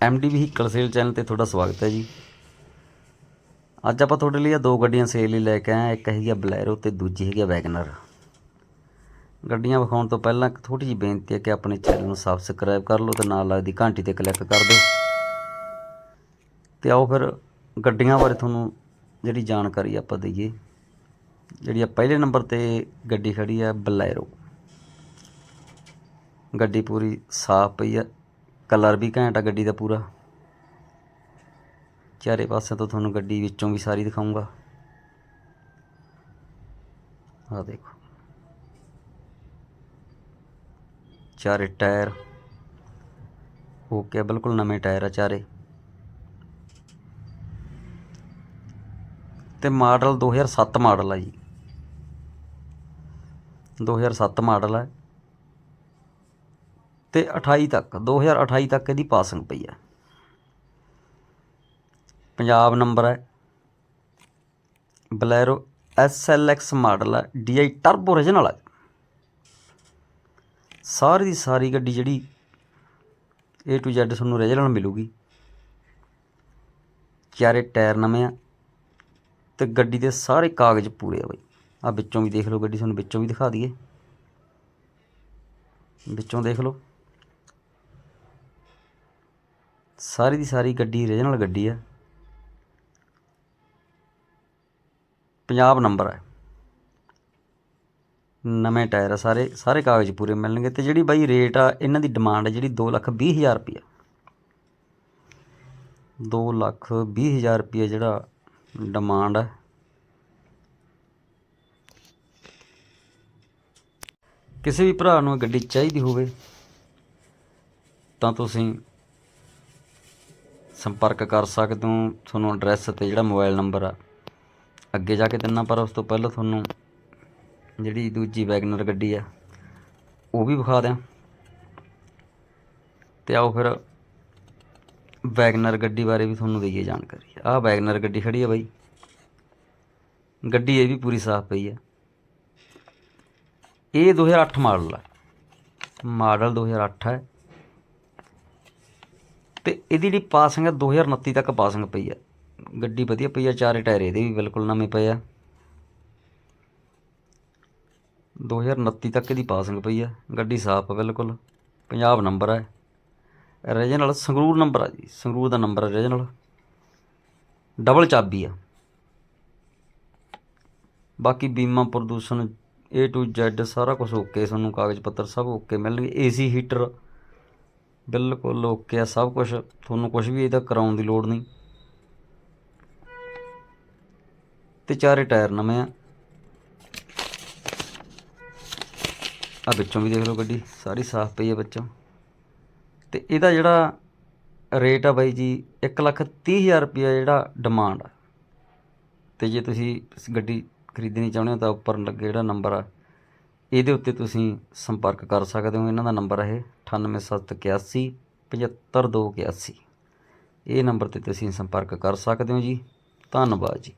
MD vehicle sale channel ਤੇ ਤੁਹਾਡਾ ਸਵਾਗਤ ਹੈ ਜੀ। ਅੱਜ ਆਪਾਂ ਤੁਹਾਡੇ ਲਈ ਇਹ ਦੋ ਗੱਡੀਆਂ ਸੇਲ ਲਈ ਲੈ ਕੇ ਆਏ ਹਾਂ। ਇੱਕ ਹੈਗੀ ਆ ਬਲੈਰੋ ਤੇ ਦੂਜੀ ਹੈਗੀ ਆ ਵੈਗਨਰ ਗੱਡੀਆਂ ਵਿਖਾਉਣ ਤੋਂ ਪਹਿਲਾਂ ਇੱਕ ਥੋੜੀ ਜਿਹੀ ਬੇਨਤੀ ਹੈ ਕਿ ਆਪਣੇ ਚੈਨਲ ਨੂੰ ਸਬਸਕ੍ਰਾਈਬ ਕਰ ਲਓ ਤੇ ਨਾਲ ਲੱਗਦੀ ਘੰਟੀ ਤੇ ਕਲਿੱਕ ਕਰ ਦਿਓ। ਤੇ ਆਓ ਫਿਰ ਗੱਡੀਆਂ ਬਾਰੇ ਤੁਹਾਨੂੰ ਜਿਹੜੀ ਜਾਣਕਾਰੀ ਆਪਾਂ ਦਈਏ। ਜਿਹੜੀ ਆ ਪਹਿਲੇ ਨੰਬਰ ਤੇ ਗੱਡੀ ਖੜੀ ਆ ਬਲੈਰੋ ਗੱਡੀ ਪੂਰੀ ਸਾਫ਼ ਪਈ ਆ। ਕਲਰ ਵੀ ਘੈਂਟ ਆ ਗੱਡੀ ਦਾ ਪੂਰਾ। ਚਾਰੇ ਪਾਸੇ ਤੋਂ ਤੁਹਾਨੂੰ ਗੱਡੀ ਵਿੱਚੋਂ ਵੀ ਸਾਰੀ ਦਿਖਾਉਂਗਾ ਆ ਦੇਖੋ। ਚਾਰੇ ਟਾਇਰ। ਓਕੇ, ਬਿਲਕੁਲ ਨਵੇਂ ਟਾਇਰ ਆ ਚਾਰੇ। ਤੇ ਮਾਡਲ 2007 ਮਾਡਲ ਆ ਜੀ। 2007 ਮਾਡਲ ਹੈ ਤੇ 28 ਤੱਕ 2028 ਤੱਕ ਇਹਦੀ ਪਾਸਿੰਗ ਪਈ ਹੈ। ਪੰਜਾਬ ਨੰਬਰ ਹੈ। ਬਲੈਰੋ ਐਕਸ ਮਾਡਲ ਹੈ DI ਟਰਬੋ origignal ਹੈ ਸਾਰੀ ਦੀ ਸਾਰੀ ਗੱਡੀ ਜਿਹੜੀ A to Z ਤੁਹਾਨੂੰ origignal ਮਿਲੂਗੀ। ਚਾਰੇ ਟਾਇਰ ਨਵੇਂ ਆ ਤੇ ਗੱਡੀ ਦੇ ਸਾਰੇ ਕਾਗਜ਼ ਪੂਰੇ ਆ ਬਈ। ਆ ਵਿੱਚੋਂ ਵੀ ਦੇਖ ਲਓ ਗੱਡੀ, ਤੁਹਾਨੂੰ ਵਿੱਚੋਂ ਵੀ ਦਿਖਾ ਦਈਏ। ਵਿੱਚੋਂ ਦੇਖ ਲਓ। ਸਾਰੀ ਦੀ ਸਾਰੀ ਗੱਡੀ ਰੀਜਨਲ ਗੱਡੀ ਆ। ਪੰਜਾਬ ਨੰਬਰ ਹੈ ਨਵੇਂ ਟਾਇਰ ਆ ਸਾਰੇ ਸਾਰੇ ਕਾਗਜ਼ ਪੂਰੇ ਮਿਲਣਗੇ ਤੇ ਜਿਹੜੀ ਬਾਈ ਰੇਟ ਆ, ਇਹਨਾਂ ਦੀ ਡਿਮਾਂਡ ਹੈ ਜਿਹੜੀ 2 ਲੱਖ 20 ਹਜ਼ਾਰ ਰੁਪਏ 2 ਲੱਖ 20 ਹਜ਼ਾਰ ਰੁਪਏ ਜਿਹੜਾ ਡਿਮਾਂਡ ਹੈ ਕਿਸੇ ਵੀ ਭਰਾ ਨੂੰ ਇਹ ਗੱਡੀ ਚਾਹੀਦੀ ਹੋਵੇ ਤਾਂ ਤੁਸੀਂ ਸੰਪਰਕ ਕਰ ਸਕਦੇ ਹੋ ਤੁਹਾਨੂੰ ਐਡਰੈਸ ਤੇ ਜਿਹੜਾ ਮੋਬਾਈਲ ਨੰਬਰ ਆ। ਅੱਗੇ ਜਾ ਕੇ ਦਿੰਨਾ, ਪਰ ਉਸ ਤੋਂ ਪਹਿਲਾਂ ਤੁਹਾਨੂੰ ਜਿਹੜੀ ਦੂਜੀ ਵੈਗਨਰ ਗੱਡੀ ਆ, ਉਹ ਵੀ ਵਿਖਾ ਦਿਆਂ। ਤੇ ਆਓ ਫਿਰ ਵੈਗਨਰ ਗੱਡੀ ਬਾਰੇ ਵੀ ਤੁਹਾਨੂੰ ਦਈਏ ਜਾਣਕਾਰੀ। ਆਹ ਵੈਗਨਰ ਗੱਡੀ ਖੜੀ ਆ ਬਾਈ। ਗੱਡੀ ਇਹ ਵੀ ਪੂਰੀ ਸਾਫ਼ ਪਈ ਆ। ਇਹ 2008 ਮਾਡਲ ਆ। ਮਾਡਲ 2008 ਹੈ ਤੇ ਇਹਦੀ ਜਿਹੜੀ ਪਾਸਿੰਗ ਹੈ 2029 ਤੱਕ ਪਾਸਿੰਗ ਪਈ ਹੈ ਗੱਡੀ ਵਧੀਆ ਪਈ ਆ, ਚਾਰੇ ਟਾਇਰ ਇਹਦੇ ਵੀ ਬਿਲਕੁਲ ਨਵੇਂ ਪਏ ਆ। 2029 ਤੱਕ ਇਹਦੀ ਪਾਸਿੰਗ ਪਈ ਹੈ ਗੱਡੀ ਸਾਫ਼ ਆ ਬਿਲਕੁਲ, ਪੰਜਾਬ ਨੰਬਰ ਹੈ ਰੀਜਨਲ ਸੰਗਰੂਰ ਨੰਬਰ ਆ ਜੀ, ਸੰਗਰੂਰ ਦਾ ਨੰਬਰ ਹੈ ਰੀਜਨਲ ਡਬਲ ਚਾਬੀ ਆ। ਬਾਕੀ ਬੀਮਾ ਪ੍ਰਦੂਸ਼ਣ A to Z ਸਾਰਾ ਕੁਝ ਓਕੇ ਤੁਹਾਨੂੰ ਕਾਗਜ਼ ਪੱਤਰ ਸਭ ਓਕੇ ਮਿਲਣਗੇ ਏਸੀ ਹੀਟਰ ਬਿਲਕੁਲ ਓਕੇ ਆ, ਸਭ ਕੁਝ ਤੁਹਾਨੂੰ ਕੁਝ ਵੀ ਇਹਦਾ ਕਰਾਉਣ ਦੀ ਲੋੜ ਨਹੀਂ। ਤੇ ਚਾਰੇ ਟਾਇਰ ਨਵੇਂ ਆ। ਆ ਵਿੱਚੋਂ ਵੀ ਦੇਖ ਲਓ ਗੱਡੀ, ਸਾਰੀ ਸਾਫ਼ ਪਈ ਆ ਵਿੱਚੋਂ। ਤੇ ਇਹਦਾ ਜਿਹੜਾ ਰੇਟ ਆ ਬਾਈ ਜੀ 1 ਲੱਖ 30 ਹਜ਼ਾਰ ਰੁਪਇਆ ਜਿਹੜਾ ਡਿਮਾਂਡ ਆ। ਤੇ ਜੇ ਤੁਸੀਂ ਗੱਡੀ ਖਰੀਦਣੀ ਚਾਹੁੰਦੇ ਹੋ ਤਾਂ ਉੱਪਰ ਲੱਗੇ ਜਿਹੜਾ ਨੰਬਰ ਆ। ਇਹਦੇ ਉੱਤੇ ਤੁਸੀਂ ਸੰਪਰਕ ਕਰ ਸਕਦੇ ਹੋ। ਇਹਨਾਂ ਦਾ ਨੰਬਰ ਹੈ 98781 75281 ਇਹ ਨੰਬਰ ਤੇ ਤੁਸੀਂ ਸੰਪਰਕ ਕਰ ਸਕਦੇ ਹੋ ਜੀ। ਧੰਨਵਾਦ ਜੀ।